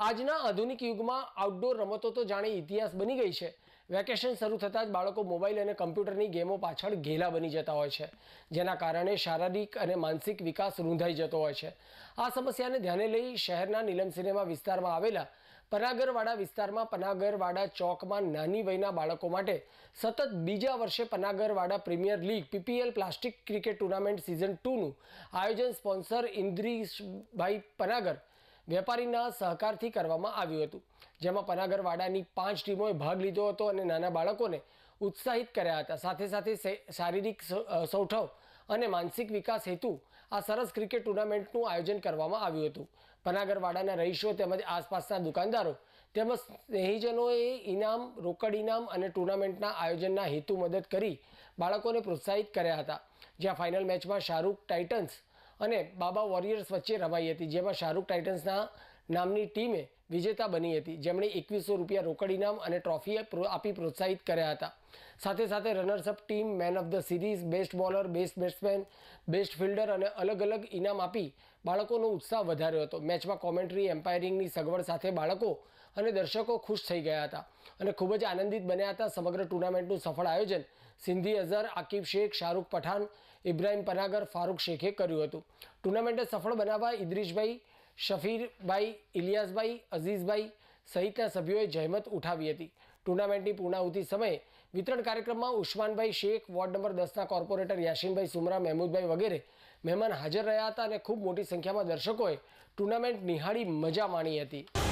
આજના આધુનિક યુગમાં આઉટડોર રમતો તો જાણે ઇતિહાસ બની ગઈ છે. વેકેશન શરૂ થતાં જ બાળકો મોબાઈલ અને કમ્પ્યુટરની ગેમો પાછળ ઘેલા બની જતા હોય છે, જેના કારણે શારીરિક અને માનસિક વિકાસ રૂંધાઈ જતો હોય છે. આ સમસ્યાને ધ્યાને લઈ શહેરના નીલમ સિનેમા વિસ્તારમાં આવેલા પનાગરવાડા વિસ્તારમાં પનાગરવાડા ચોકમાં નાની વયના બાળકો માટે સતત બીજા વર્ષે Panagarwada premier league PPL plastic cricket tournament season ટુનું આયોજન સ્પોન્સર ઇન્દ્રીશભાઈ પનાગર વેપારીના સહકારથી કરવામાં આવ્યું હતું, જેમાં પનાગરવાડાની પાંચ ટીમોએ ભાગ લીધો હતો અને નાના બાળકોને ઉત્સાહિત કર્યા હતા. સાથે સાથે શારીરિક સૌઠવ અને માનસિક વિકાસ હેતુ આ સરસ ક્રિકેટ ટુર્નામેન્ટનું આયોજન કરવામાં આવ્યું હતું. પનાગરવાડાના રહીશો તેમજ આસપાસના દુકાનદારો તેમજ સ્નેહીજનોએ ઇનામ, રોકડ ઇનામ અને ટુર્નામેન્ટના આયોજનના હેતુ મદદ કરી બાળકોને પ્રોત્સાહિત કર્યા હતા. જ્યાં ફાઇનલ મેચમાં શાહરૂખ ટાઇટન્સ અને બાબા વોરિયર્સ વચ્ચે રમાઈ હતી જેમાં શાહરૂખ ટાઇટન્સના નામની ટીમે વિજેતા બની હતી. જેમણે એકવીસો રૂપિયા રોકડ ઇનામ અને ટ્રોફી આપી પ્રોત્સાહિત કર્યા હતા. સાથે સાથે runners up team, man of the series, best bowler, best batsman, best fielder અને અલગ અલગ ઇનામ આપી બાળકોનો ઉત્સાહ વધાર્યો હતો. મેચમાં કોમેન્ટ્રી, એમ્પાયરિંગની સગવડ સાથે બાળકો અને દર્શકો ખુશ થઈ ગયા હતા અને ખૂબ જ આનંદિત બન્યા હતા સમગ્ર ટુર્નામેન્ટનું સફળ આયોજન સિંધી અઝહર, આકિબ શેખ, શાહરૂખ પઠાણ, ઇબ્રાહિમ પનાગર ફારૂક શેખે કર્યું હતું. ટુર્નામેન્ટને સફળ બનાવવા ઇદ્રીશભાઈ શફીરભાઈ ઇલિયાસભાઈ અઝીઝભાઈ સહિતના સભ્યોએ જહેમત ઉઠાવી હતી. ટુર્નામેન્ટની પૂર્ણાહુતિ સમયે વિતરણ કાર્યક્રમમાં ઉસ્માનભાઈ શેખ, વોર્ડ નંબર દસના કોર્પોરેટર યાસીનભાઈ સુમરા, મહેમૂદભાઈ વગેરે મહેમાન હાજર રહ્યા હતા અને ખૂબ મોટી સંખ્યામાં દર્શકોએ ટુર્નામેન્ટ નિહાળી મજા માણી હતી.